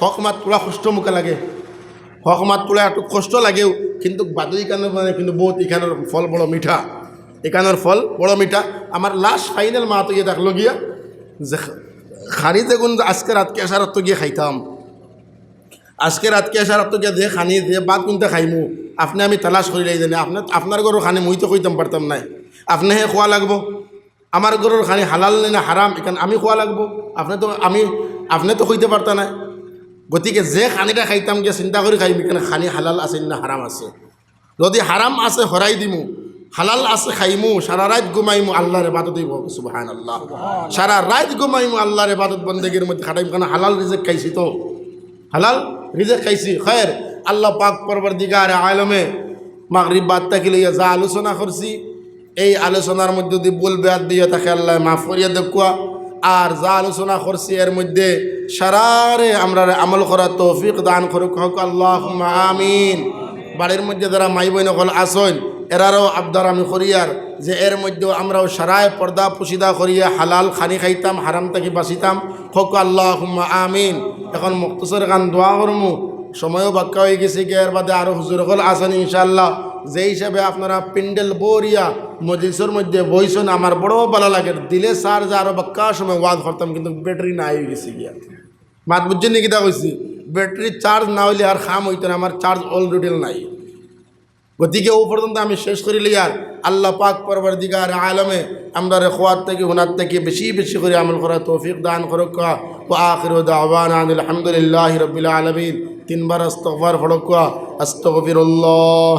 হক মাত তোলা কষ্ট মুখে লাগে। হক মাত তোলা একটু কষ্ট লাগেও, কিন্তু বাদুই কানের মানে কিন্তু বহুত এখানের ফল বড় মিঠা। এখানের ফল বড় মিঠা। আমার লাস্ট ফাইনাল মা গিয়ে দেখল গিয়া যে খানি দেখুন আজকে রাতকে আসার তো গিয়ে খাইতাম। আজকে রাতকে আসার তো গিয়ে দিয়ে খানি দিয়ে বাদ কোনটা খাইমু? আপনি আমি তালাশ করি লাই জানি। আপনার আপনার গরুর খানি মুই তো কইতাম পারতাম নাই। আপনি হে খোয়া লাগবো। আমার গরুর খানি হালাল না হারাম এখানে আমি খোয়া লাগবো। আপনি তো আমি আপনি তো কইতে পারতা নাই। গতিকে যে খানিটা খাইতাম গিয়ে চিন্তা করে খাইম এখানে খানি হালাল আছে না হারাম আছে? যদি হারাম আছে হরাই দিমু, হালাল আছে খাইমু, সারা রাত ঘুমাইমু আল্লাহর এবাদত দিব সুবাহান আল্লাহ সারা রাত ঘুমাইমু আল্লাহর এবাদত বন্দেগীর মধ্যে খাটাইম কারণ হালাল রিজেক খাইছি তো। হালাল রিজেক খাইছি খয়ের আল্লাহ পাক পরবর দিগার আলমে বাদ তাকিলে যা আলোচনা করছি এই আলোচনার মধ্যে যদি বলবে আর দিয়ে তাকে আল্লাহ মাফ করিয়া দেখুয়া আর যা আলোচনা করছি এর মধ্যে সারারে আমরা আমল করার তৌফিক দান করুক, হক আল্লাহ আমিন। বাড়ির মধ্যে যারা মাই বইন হল আসন এরারও আবদার আমি করিয়ার যে এর মধ্যেও আমরাও সারায় পর্দা পুশিদা করিয়া হালাল খানি খাইতাম, হারাম থেকে বাঁচিতাম, হক আল্লাহ আমিন। এখন মুক্তসর গান দোয়া করমু, সময়ও বাক্কা হয়ে গেছে, কি এর বাদে আরও হুজুর হল আসেন ইনশাল্লাহ যে হিসাবে আপনারা পিন্ডেল বরিয়া মজলিসের মধ্যে বইছেন আমার বড় ভালো লাগে। দিলে সার যে আরও বাক্কা সময় ওয়াজ করতাম, কিন্তু ব্যাটারি না হয়ে গেছে গিয়া। মাত বুঝছেন নাকি তা কইছি? ব্যাটারি চার্জ না হইলে আর খাম হইতো না, আমার চার্জ অলরেডি নাই। গতিকে ও পর্যন্ত আমি শেষ করি লিয়ার আল্লাহ পাক পরবর দিগার আলমে আমরা খোয়ার থেকে হুনার থেকে বেশি বেশি করে আমল করা তৌফিক দান করুক। ও আখির দাওয়ান আলহামদুলিল্লাহ রবিল আলমিন। তিনবার আস্তফার ফড়ক আস্তফিরুল্লাহ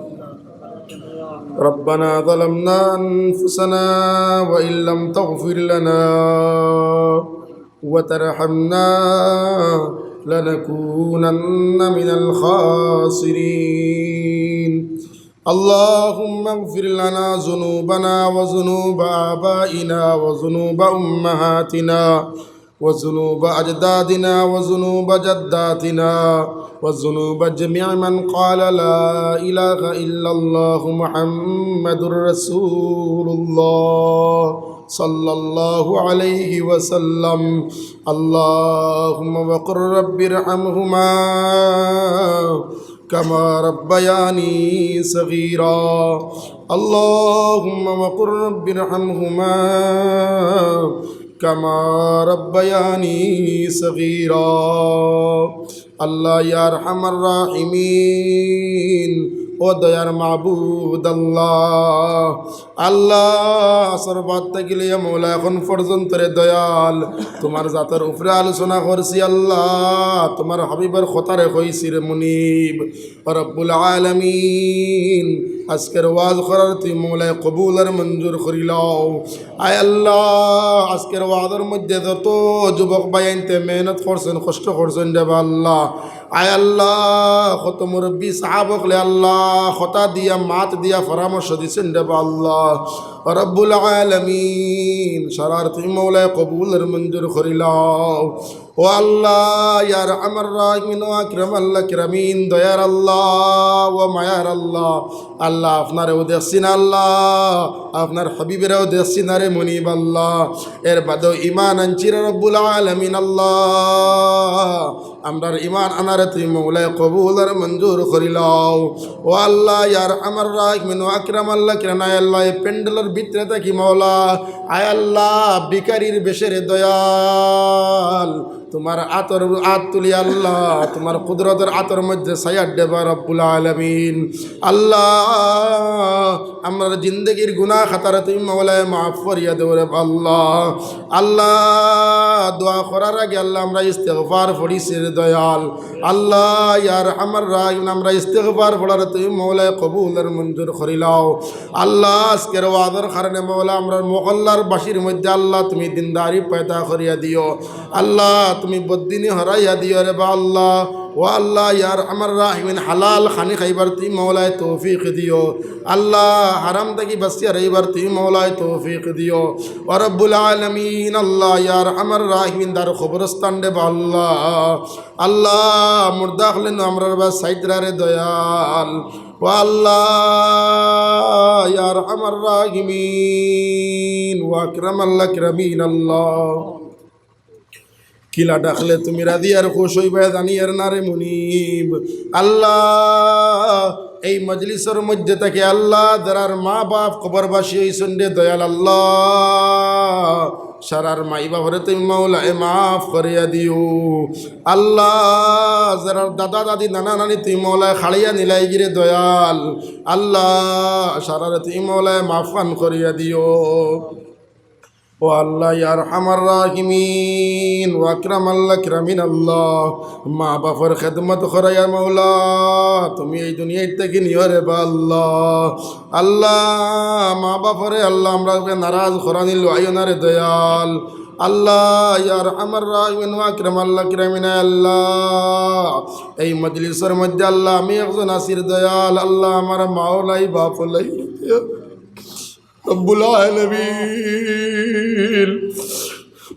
ربنا ظلمنا أنفسنا وإن لم تغفر لنا وترحمنا لنكونن من الخاسرين اللهم اغفر لنا ذنوبنا وذنوب آبائنا وذنوب أمهاتنا وذنوب أجدادنا وذنوب جداتنا وذنوب جميع من قال لا إله إلا الله محمد رسول الله صلى الله عليه وسلم اللهم وقر رب ارحمهما كما ربياني صغيرا اللهم وقل رب ارحمهما كما ربياني صغيرا আল্লাহ ইয়ার হামার রাহিমিন ও দয়ার মাহবুদ আল্লাহ। আল্লাহ, সর্বাত থাকিলে মৌলা এখন পর্যন্ত রে দয়াল। তোমার জাতের উপরে আলোচনা করছি আল্লাহ, তোমার হাবিবার খতারে কইছি রে মুনিব। রব্বুল আলামিন, আজকের ওয়াজ করার তুই মৌলায় কবুল আর মঞ্জুর করিলাও আয় আল্লাহ, আজকের ওয়াজের মধ্যে যত যুবক বাইনতে মেহনত করছেন, কষ্ট করছেন দেবা আল্লাহ। আয় আল্লাহ, কত মুরব্বী সাহাবকলে আল্লাহ, খতা দিয়া, মাত দিয়া পরামর্শ দিছেন দেবা আল্লাহ। আলমিন সারার তুই মৌলায় কবুলের মঞ্জুর করিলাও। ও আল্লাহ, ইয়ার আমার রাহিমিন আকরাম আল্লাহ কিরামিন, দয়ার আল্লাহ ও মায়ার আল্লাহ। আল্লাহ আপনার উদেশিন আল্লাহ, আপনার হাবিবের উদেশিন রে মুনিব আল্লাহ। এর বাদ ইমান আনচির রব্বুল আলমিন আল্লাহ। আমরার ইমান আনারে তুই মৌলায় কবুল আর মঞ্জুর করিলাও ও আল্লাহ, ইয়ার আমার রাখ ও আকরাম আল্লাহ কিরানায় আল্লাহ এই পেন্ডলের ভিতরে থাকি মৌলা। আয় আল্লাহ বিকারির বেশের দয়াল। তোমার আতর আত তুলি আল্লাহ, তোমার কুদরতের আতর মধ্যে সায়ার দেবা রব্বুল আলমিন। আল্লাহ, আমার জিন্দগির গুনা খাতার তুমি মৌলায় মাফ করিয়া দেব রে আল্লাহ। আল্লাহ, দোয়া করার আগে আল্লাহ আমরা ইস্তেগফার পড়িছি দয়াল। আল্লাহ, ইয়ার আমার রাগ আমরা ইস্তেগফার পড়ার তুমি মৌলায় কবুলের মঞ্জুর করিলাও আল্লাহ, আজকের ওয়াদের কারণে মৌলা আমরা মহল্লার বাসির মধ্যে আল্লাহ তুমি দিনদারি পয়দা করিয়া দিও। আল্লাহ তুমি বদিনী হরাইয়া দিও রে বা আল্লাহ। ও আল্লাহ, ইয়ার আমার রাহিমিন হালাল খানি খাইবার তুই মৌলায় তৌফিক দিও। আল্লাহ, হারাম থাকি বাসিয়া রইবার তুই মৌলায় তৌফিক দিও। ও রব্বুল আলমিন, আল্লাহ, ইয়ার আমার রাহিমিন দার খবরস্থান রে বা আল্লাহ। আল্লাহ, মুর্দা হলেন আমরা বা সাইদরারে দয়াল। ও আল্লাহ, ইয়ার আমার রাহিমিন ও আকরাম আল্লাহ ক্রমিন আল্লাহ। কিলা ডাকলে তুমি রাদিয়ার খুশ হইবে জানিয়ার নারে মুনিব। আল্লাহ, এই মজলিসের মধ্যে থেকে আল্লাহ, যারার মা বাপ খবরবাসী হইছেন রে দয়াল আল্লাহ, সারার মাই বাপরে তুমি মাওলায় মাফ করিয়া দিও। আল্লাহ, যারার দাদা দাদি নানা নানি তুই মৌলায় খাড়িয়া নিলাই গিরে দয়াল। আল্লাহ, সারারে তুই মৌলায় মাফান করিয়া দিও। ও আল্লাহ ইয়ার আমার রাহিমিন, ও আকরাম আল্লাহ ক্রামিন আল্লাহ মা বাপর খেদমত খরাইয়া মৌলা তুমি এই দুনিয়ার থেকে নিও রে বা আল্লাহ। মা বাপরে আল্লাহ, আমরা নারাজ খরা নিল আইনা দয়াল। আল্লাহ আল্লাহ এই মজলিসের মধ্যে আল্লাহ, আমি একজন আসির দয়াল, আল্লাহ আমার মাওলাই, বাপলাই, রব্বুল আলমিন।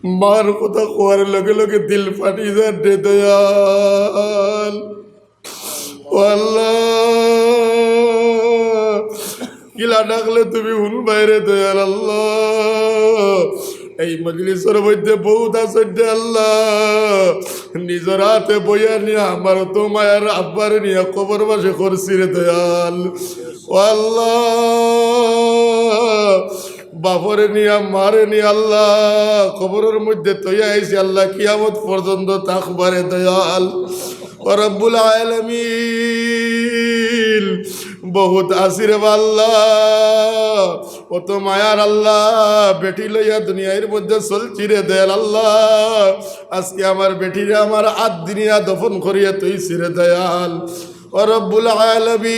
মার কথা কোয়ার লগে লগে দিল ফাটি যাচ্ছে দয়াল। ও আল্লাহ। কিলা ডাকলে তুমি হুন বাইরে দয়াল আল্লাহ। এই মজলিসের মধ্যে বহুত আছে আল্লাহ। নিজের হাতে বইয়া নিয়ে আমার তো মায়ের আব্বার নিয়ে কবর বাসে করছি রে দয়াল। আল্লাহ। বাপরে নিয়া, মারে নি আল্লাহ, কবরের মধ্যে তৈয়া আইসি আল্লাহ, কিয়ামত পর্যন্ত তাকবারে দয়াল। রব্বুল আলমিন, বহুত আসির আল্লাহ। কত মায়ার আল্লাহ, বেটি লইয়া দুনিয়ার মধ্যে চলছি রে দয়াল আল্লাহ। আজকে আমার বেটিরে আমার আদ দিনিয়া দফন করিয়া তুই সিরে দয়াল রব্বুল আলমিন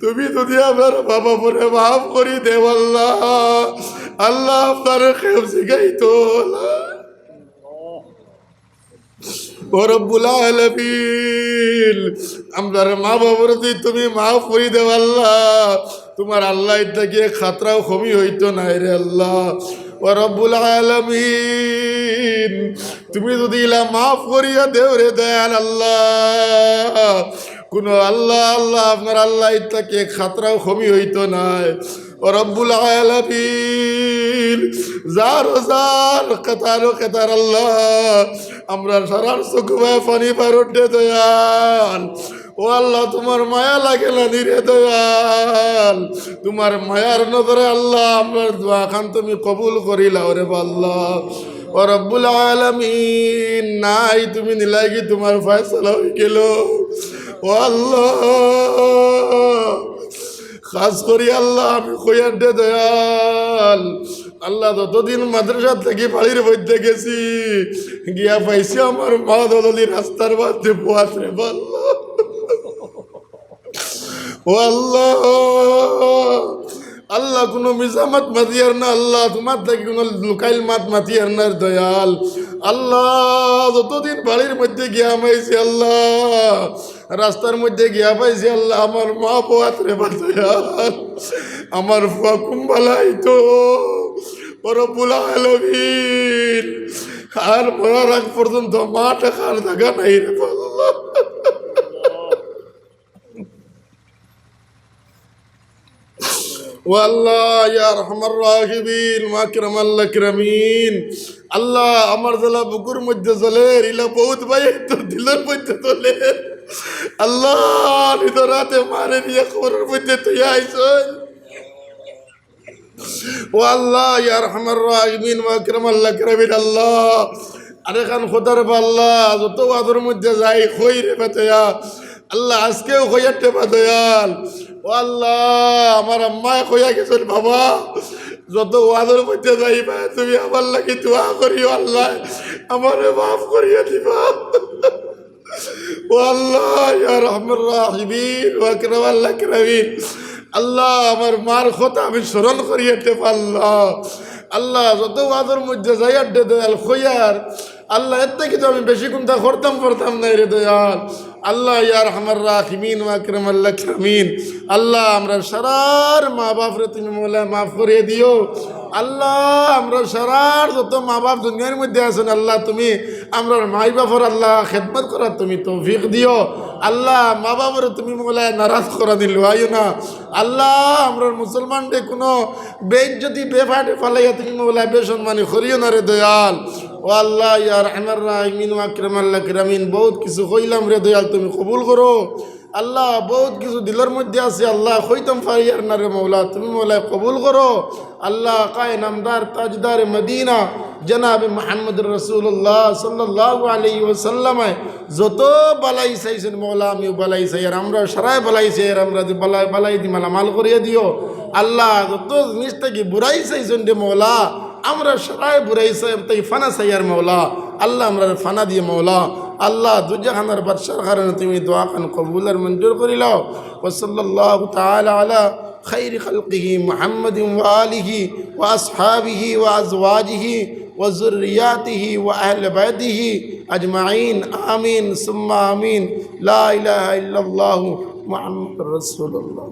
তুমি যদি আমার বাবা পরে মাফ করি দেব আল্লাহ আল্লাহ আপনার খেপ শিখাইতো রব্বুল আলমিন আমার মা বাবার তুমি মাফ করি দেব আল্লাহ, তোমার আল্লাহ থেকে খাতরাও কমি হইতো নাই রে আল্লাহ। ও রব্বুল আলমিন, তুমি যদি ইলা মাফ করিয়া দেও রে দয়াল আল্লাহ কোনো আল্লাহ আল্লাহ, আপনার আল্লাহ ইত্যাকে খাতরাও কমি হইতো নাই। রব্বুল আলামিন, যার যার, কেতার কেতার আল্লাহ, আমরা সারার চোখবায় পানি পারোটে দয়াল। ও আল্লাহ, তোমার মায়া লাগে না নিরে দয়াল। তোমার মায়ার নজরে আল্লাহ, আমরা দোয়া খান তুমি কবুল করিলাও রে আল্লাহ ও রব্বুল আলামিন, নাই তুমি নিলাই নিলাগি তোমার ফয়সলা হয়ে গেল। ও আল্লাহ। খাস করি আল্লাহ, আমি কইয়ার দে দয়াল। আল্লাহ যতদিন মাদ্রাসা থেকে বাড়ির মধ্যে গেছি, গিয়া পাইছি আমার মা দলি রাস্তার মধ্যে পোয়াত। আল্লাহ। ও আল্লাহ। আল্লাহ কোনো মিজামাত মাতিয়ার না, আল্লাহ তোমার থেকে কোনো লুকাইল মাত মাতিয়ার না, দয়াল। আল্লাহ যতদিন বাড়ির মধ্যে গিয়া পাইছি আল্লাহ। রাস্তার মধ্যে গিয়া পাইছি, আল্লাহ, আমার মা পোয়াত রে বা আমার ফুয়া কুম্বালাই তো। রব্বুল আলমিন। আর মরার আগ পর্যন্ত মা টাকার জায়গা নাই রে আল্লাহ। আল্লাহ ইয়ার হামার রাহিবিন মাকরাম আল্লাহ কিরামিন। আল্লাহ, আমার জ্বালা বুকুর মধ্যে চলে ইলা বহুত ভাই তোর দিলের মধ্যে চলে আল্লাহ রাতে মারে নিয়ে খবরের মধ্যে তুই আইস। ও আল্লাহ ইয়ার হামার রাহিবিন মাকরাম আল্লাহ কিরামিন, আল্লাহ। আরে খান খোদার বা আল্লাহ যত আদর মধ্যে যাই খই রে বেতয়া আল্লাহ, আজকেও খইয়াতে বাদয়াল ও আল্লাহ, আমার আম্মায় কইয়া গেছেন, বাবা, যত ওয়াদের মধ্যে যাইবা, তুমি আমার লাগি দোয়া করিও আল্লাহ, আমারে মাফ করিয়া দিবা। ও আল্লাহ, ইয়া রহমান রাহিমিন, ও আকরাম আল্লাহ কিরামিন আল্লাহ, আমার মার কথা আমি স্মরণ করিয়াতে পারলাম আল্লাহ। যত ওয়াজের মধ্যে যাই আড্ডে দয়াল খইয়ার আল্লাহ, এর থেকে তো আমি বেশি কোনটা করতাম করতাম নাই রে দয়াল। আল্লাহ ইয়ার আমার রাখিমিন ওয়াকরম আল্লাহ খামিন আল্লাহ, আমরা সারার মা বাপরে তুমি মোলা মাফ করে দিও। আল্লাহ, আমরা সারার যত মা বাপ দুনিয়ার মধ্যে আছেন, আল্লাহ তুমি আমরা মাই বাপর আল্লাহ খেদমত করার তুমি তৌফিক দিও। আল্লাহ মা বাবার তুমি মোলায় নারাজ করা দিল, আইও না। আল্লাহ, আমরা মুসলমানকে কোনো বেদ যদি বেফাটে ফালাইয়া তুমি মোলায় বেসম্মানি করিও না রে দয়াল। ও আল্লাহ ইয়ার আমার রাহিমিন আকরাম আল্লাহ বহুত কিছু কইলাম রে দয়াল, তুমি কবুল করো। আল্লাহ, বহুত কিছু দিলের মধ্যে আছে, আল্লাহ কইতাম ফারিয়ার না রে মৌলা তুমি মৌলায় কবুল করো। আল্লাহ কায় নামদার তাজদার মদিনা, জনাব মোহাম্মদ রসুল্লাহ সাল্লাহ আলী ওসাল্লামায় যত বালাই চাইছেন মৌলা আমিও বালাই চাই, আর আমরা সারাই বালাই চাই, আর আমরা বালাই বালাই দি মালা মাল করিয়ে দিও। আল্লাহ, যত জিনিস থেকে বুড়াই চাইছেন রে মৌলা আমরা সারাই বুড়াই চাই তাই ফানা চাই আর মৌলা আল্লাহ আমরা ফানা দিয়ে মৌলা আল্লাহ দুজাহানার বাদশার কারণে তুমি দোয়া খান কবুলের মঞ্জুর করিলাও ওসল্লাহ তালা আলা خير خلقه محمد وآله وأصحابه وأزواجه وذرياته وأهل بيته أجمعين آمين ثم آمين لا إله إلا الله محمد رسول الله